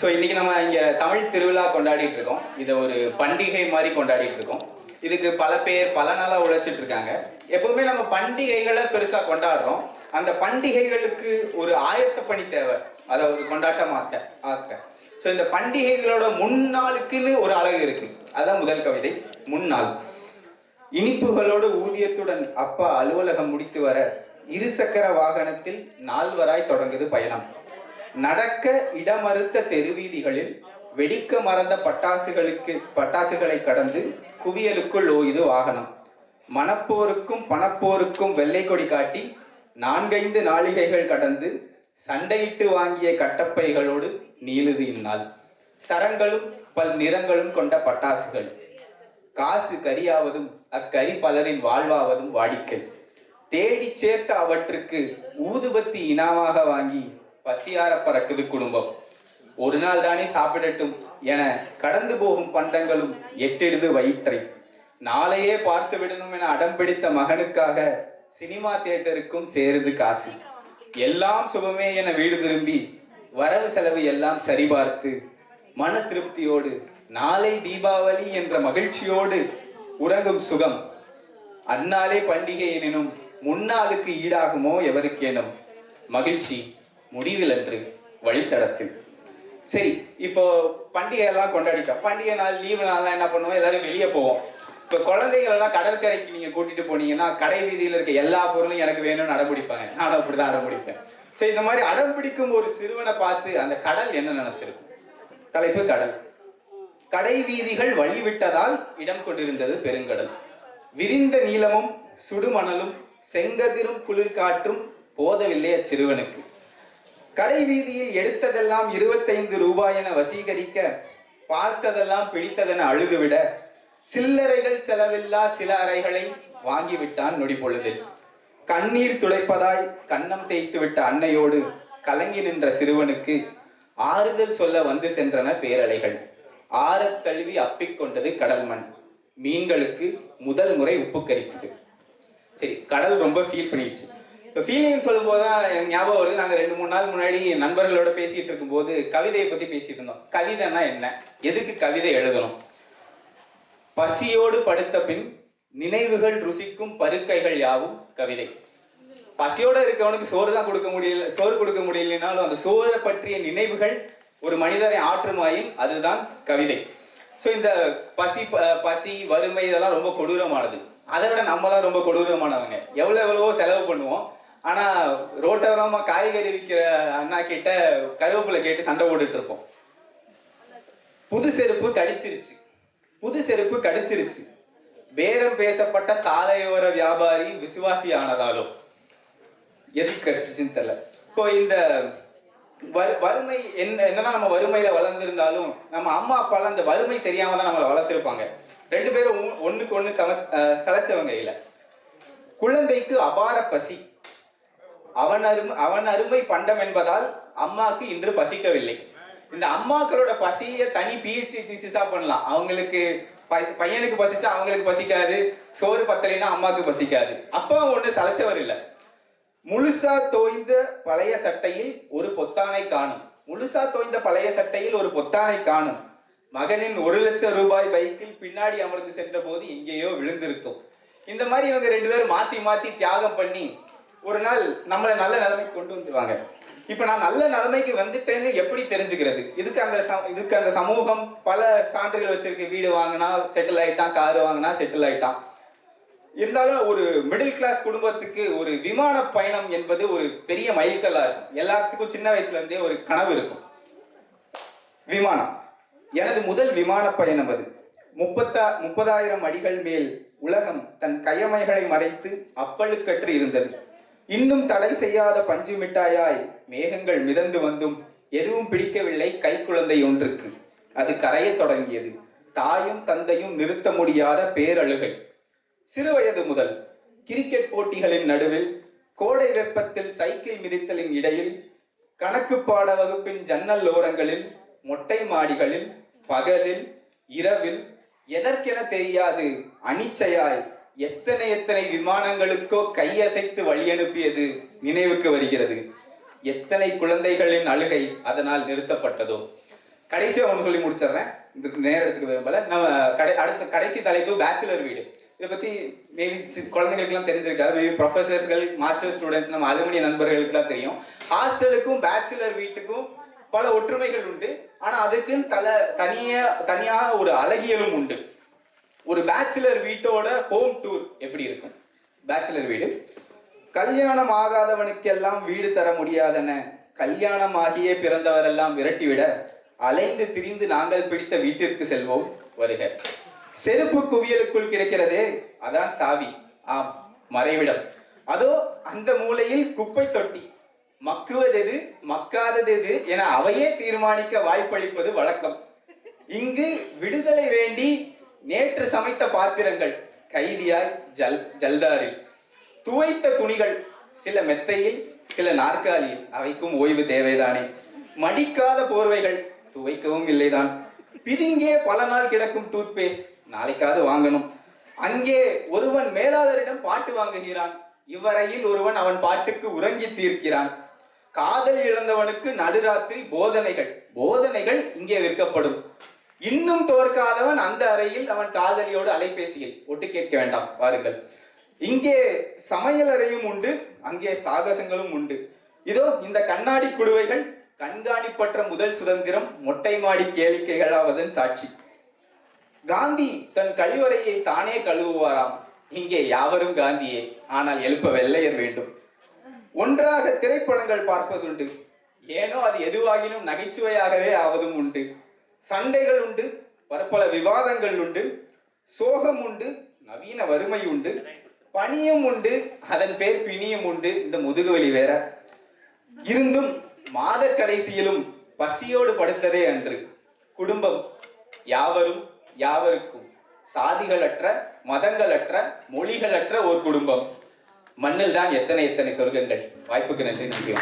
So இன்னைக்கு நம்ம இங்கே தமிழ் திருவிழா கொண்டாடிட்டு இருக்கோம் இதை ஒரு பண்டிகை மாதிரி கொண்டாடிட்டு இருக்கோம் இதுக்கு பல பேர் பல நாளாக உழைச்சிட்டு இருக்காங்க எப்பவுமே நம்ம பண்டிகைகளை பெருசாக கொண்டாடுறோம். அந்த பண்டிகைகளுக்கு ஒரு ஆயத்த பணி தேவை. அதை ஒரு கொண்டாட்டமாக்க ஆக்க ஸோ இந்த பண்டிகைகளோட முன்னாளுக்குன்னு ஒரு அழகு இருக்கு. அதான் முதல் கவிதை முன்னாள். இனிப்புகளோடு ஊதியத்துடன் அப்பா அலுவலகம் முடித்து வர இருசக்கர வாகனத்தில் நால்வராய் தொடங்குது பயணம். நடக்க இடமறுத்த தெருவீதிகளில் வெடிக்க மறந்த பட்டாசுகளுக்கு பட்டாசுகளை கடந்து குவியலுக்குள் ஓய்து வாகனம். மணப்போருக்கும் பணப்போருக்கும் வெள்ளை கொடி காட்டி நான்கைந்து நாளிகைகள் கடந்து சண்டையிட்டு வாங்கிய கட்டப்பைகளோடு நீளுது இந்நாள் சரங்களும் பல் நிறங்களும் கொண்ட பட்டாசுகள். காசு கரியாவதும் அக்கரி பலரின் வாழ்வாவதும் வாடிக்கை. தேடி சேர்த்த அவற்றுக்கு ஊதுபத்தி இனாமாக வாங்கி பசியார பறக்குது குடும்பம். ஒரு நாள் தானே சாப்பிடட்டும் என கடந்து போகும் பண்டங்களும் எட்டெடுது வயிற்றை. நாளையே பார்த்து விடணும் என அடம் பிடித்த மகனுக்காக சினிமா தியேட்டருக்கும் சேருது காசு. எல்லாம் சுகமே என வீடு திரும்பி வரவு செலவு எல்லாம் சரிபார்த்து மன திருப்தியோடு நாளை தீபாவளி என்ற மகிழ்ச்சியோடு உறங்கும் சுகம். அந்நாளே பண்டிகை எனினும் முன்னாளுக்கு ஈடாகுமோ எவருக்கேனும். மகிழ்ச்சி. முடிவில் என்று வழித்தடத்தில். சரி இப்போ பண்டிகை எல்லாம் கொண்டாடிட்டோம். பண்டிகை நாள் லீவு நாள்லாம் என்ன பண்ணுவோம்? எல்லாரும் வெளியே போவோம். இப்போ குழந்தைகள் எல்லாம் கடற்கரைக்கு நீங்க கூட்டிட்டு போனீங்கன்னா கடை வீதியில் இருக்க எல்லா பொருளும் எனக்கு வேணும்னு அடம்பிடிப்பாங்க. நானும் அப்படிதான் அடம்பிடிப்பேன். ஸோ இந்த மாதிரி அடம் பிடிக்கும் ஒரு சிறுவனை பார்த்து அந்த கடல் என்ன நினைச்சிருக்கும்? தலைப்பு கடல். கடை வீதிகள் வழிவிட்டதால் இடம் கொண்டிருந்தது பெருங்கடல். விரிந்த நீளமும் சுடுமணலும் செங்கதிரும் குளிர்காற்றும் போதவில்லை அச்சிறுவனுக்கு கடை வீதியில் எடுத்ததெல்லாம் இருபத்தைந்து ரூபாய் என வசீகரிக்க பார்த்ததெல்லாம் பிடித்ததென அழுதுவிட சில்லறைகள் செலவில்லா சில அறைகளை வாங்கிவிட்டான் நொடி பொழுதில் கண்ணீர் துடைப்பதாய் கண்ணம் தேய்த்து விட்ட அன்னையோடு கலங்கி நின்ற சிறுவனுக்கு ஆறுதல் சொல்ல வந்து சென்றன பேரலைகள். ஆறத் தழுவி அப்பிக்கொண்டது கடல் மண். மீன்களுக்கு முதல் முறை உப்பு கரித்தது. சரி கடல் ரொம்ப ஃபீல் பண்ணிடுச்சு. இப்போ ஃபீலிங் சொல்லும்போது தான் ஞாபகம் வருது. நாங்கள் ரெண்டு மூணு நாள் முன்னாடி நண்பர்களோட பேசிட்டு இருக்கும்போது கவிதையை பற்றி பேசிட்டு இருந்தோம். கவிதைன்னா என்ன? எதுக்கு கவிதை எழுதணும்? பசியோடு படுத்த பின் நினைவுகள் ருசிக்கும் பருக்கைகள் யாவும்? கவிதை. பசியோட இருக்கவனுக்கு சோறு தான் கொடுக்க முடியல சோறு கொடுக்க முடியலனாலும் அந்த சோறை பற்றிய நினைவுகள் ஒரு மனிதரை ஆற்றுமாயின் அதுதான் கவிதை. ஸோ இந்த பசி ப- பசி வறுமை இதெல்லாம் ரொம்ப கொடூரமானது. அதை விட நம்மலாம் ரொம்ப கொடூரமானவங்க. எவ்வளோ எவ்வளவோ செலவு பண்ணுவோம். ஆனா ரோட்டோரமா காய்கறி விற்கிற அண்ணா கிட்ட கருவேப்பிலை கேட்டு சண்டை போட்டுட்டு இருப்போம் புது செருப்பு கடிச்சிருச்சு. புது செருப்பு கடிச்சிருச்சு. பேரம் பேசப்பட்ட சாலையோர வியாபாரி விசுவாசி ஆனதாலும் எதுக்கு கடிச்சிச்சுன்னு தெரியல. இப்போ இந்த வறு- வறுமை என்ன என்னதான் நம்ம வறுமையில வளர்ந்துருந்தாலும் நம்ம அம்மா அப்பாலாம் இந்த வறுமை தெரியாம தான் நம்மளை வளர்த்திருப்பாங்க. ரெண்டு பேரும் ஒ- ஒண்ணுக்கு ஒண்ணு சம சளைச்சவங்க இல்ல. குழந்தைக்கு அபார பசி. அவன் அருமை அவன் அருமை பண்டம் என்பதால் அம்மாக்கு இன்று பசிக்கவில்லை. இந்த அம்மாக்களோட பசியை தனி பிஹெச்டி தீசிஸா பண்ணலாம். அவங்களுக்கு பையனுக்கு பசிச்சா அவங்களுக்கு பசிக்காது சோறு பத்தலைன்னா அம்மாவுக்கு பசிக்காது. அப்பா ஒண்ணு சளைச்சவர் இல்லை. முழுசா தோய்ந்த பழைய சட்டையில் ஒரு பொத்தானை காணும். முழுசா தோய்ந்த பழைய சட்டையில் ஒரு பொத்தானை காணும். மகனின் ஒரு லட்சம் ரூபாய் பைக்கில் பின்னாடி அமர்ந்து சென்ற போது எங்கேயோ விழுந்திருக்கும். இந்த மாதிரி இவங்க ரெண்டு பேரும் மாத்தி மாத்தி தியாகம் பண்ணி ஒரு நாள் நம்மளை நல்ல நிலைமைக்கு கொண்டு வந்துருவாங்க. இப்போ நான் நல்ல நிலைமைக்கு வந்துட்டேன்னு எப்படி தெரிஞ்சுக்கிறது? இதுக்கு அந்த இதுக்கு அந்த சமூகம் பல சான்றுகள் வச்சிருக்கு. வீடு வாங்கினா செட்டில் ஆயிட்டான் கார் வாங்கினா செட்டில் ஆயிட்டான். இருந்தாலும் ஒரு மிடில் கிளாஸ் குடும்பத்துக்கு ஒரு விமான பயணம் என்பது ஒரு பெரிய மைல்கல்லா இருக்கும். எல்லாத்துக்கும் சின்ன வயசுல இருந்தே ஒரு கனவு இருக்கும். விமானம். எனது முதல் விமான பயணம் அது. முப்பத்தா முப்பதாயிரம் அடிகள் மேல் உலகம் தன் கயமைகளை மறைத்து அப்பழுக்கற்று இருந்தது. இன்னும் தடை செய்யாத பஞ்சு மிட்டாயாய் மேகங்கள் மிதந்து வந்தும் எதுவும் பிடிக்கவில்லை கைக்குழந்தை ஒன்றுக்கு. அது கரையத் தொடங்கியது. தாயும் தந்தையும் நிறுத்த முடியாத பேரழுகை. சிறுவயது முதல் கிரிக்கெட் போட்டிகளின் நடுவில் கோடை வெப்பத்தில் சைக்கிள் மிதித்தலின் இடையில் கணக்கு பாட வகுப்பின் ஜன்னல் ஓரங்களில் மொட்டை மாடிகளில் பகலில் இரவில் எதற்கென தெரியாது அனிச்சையாய் எத்தனை எத்தனை விமானங்களுக்கோ கையசைத்து வழி அனுப்பியது நினைவுக்கு வருகிறது. எத்தனை குழந்தைகளின் அழுகை அதனால் நிறுத்தப்பட்டதோ. கடைசியாக ஒன்று சொல்லி முடிச்சிடுறேன். இதுக்கு நேரத்துக்கு விரும்பல. நம்ம கடை அடுத்த கடைசி தலைப்பு பேச்சுலர் வீடு. இதை பற்றி மேபி குழந்தைகளுக்குலாம் தெரிஞ்சிருக்காது. மேபி ப்ரொஃபசர்கள் மாஸ்டர் ஸ்டூடெண்ட்ஸ் நம்ம அலுமினிய நண்பர்களுக்குலாம் தெரியும். ஹாஸ்டலுக்கும் பேச்சுலர் வீட்டுக்கும் பல ஒற்றுமைகள் உண்டு. ஆனால் அதுக்குன்னு தலை தனியாக தனியாக ஒரு அழகியலும் உண்டு. ஒரு பேச்சுலர் வீட்டோட ஹோம் டூர் எப்படி இருக்கும்? பேச்சுலர் வீடு. கல்யாணம் ஆகாதவனுக்கெல்லாம் வீடு தர முடியாதென. கல்யாணம் ஆகியே பிறந்தவரெல்லாம் விரட்டிவிட அலைந்து திரிந்து நாங்கள் பிடித்த வீட்டிற்கு செல்வோம். வருக. செருப்பு குவியலுக்குள் கிடைக்கிறதே அதான் சாவி. ஆம் மறைவிடம். அதோ அந்த மூலையில் குப்பை தொட்டி. மக்குவதெது மக்காததெது என அவையே தீர்மானிக்க வாய்ப்பளிப்பது வழக்கம். இங்கு விடுதலை வேண்டி நேற்று சமைத்த பாத்திரங்கள் கைதியாய் ஜல் ஜல்தாரில். துவைத்த துணிகள் சில மெத்தையில் சில நாற்காலியில். அவைக்கும் ஓய்வு தேவைதானே. மடிக்காத போர்வைகள் துவைக்கவும் இல்லைதான். பிதுங்கே பல நாள் கிடக்கும் டூத் பேஸ்ட் நாளைக்காவது வாங்கணும். அங்கே ஒருவன் மேலாளரிடம் பாட்டு வாங்குகிறான். இவ்வரையில் ஒருவன் அவன் பாட்டுக்கு உறங்கி தீர்க்கிறான். காதல் இழந்தவனுக்கு நடுராத்திரி போதனைகள். போதனைகள் இங்கே விற்கப்படும். இன்னும் தோற்காதவன் அந்த அறையில் அவன் காதலியோடு அலைபேசியில் ஒட்டு கேட்க வேண்டாம். பாருங்கள் இங்கே சமையல் அறையும் உண்டு அங்கே சாகசங்களும் உண்டு. இதோ இந்த கண்ணாடி குடுவைகள் கண்காணிப்பற்ற முதல் சுதந்திரம் மொட்டை மாடி கேளிக்கைகளாவதன் சாட்சி. காந்தி தன் கழிவறையை தானே கழுவுவாராம். இங்கே யாவரும் காந்தியே ஆனால் எழுப்ப வெள்ளையர் வேண்டும். ஒன்றாக திரைப்படங்கள் பார்ப்பதுண்டு. ஏனோ அது எதுவாகினும் நகைச்சுவையாகவே ஆவதும் உண்டு. சண்டைகள் உண்டு பற்பல விவாதங்கள் உண்டு சோகம் உண்டு நவீன வறுமை உண்டு பனியும் உண்டு அதன் பேர் பிணியும் உண்டு. இந்த முதுகுவலி வேற. இருந்தும் மாத கடைசியிலும் பசியோடு படுத்ததே அன்று. குடும்பம் யாவரும் யாவருக்கும் சாதிகளற்ற மதங்களற்ற மொழிகளற்ற ஒரு குடும்பம். மண்ணில் தான் எத்தனை எத்தனை சொர்க்கங்கள். வாய்ப்புக்கு நன்றி நன்றி.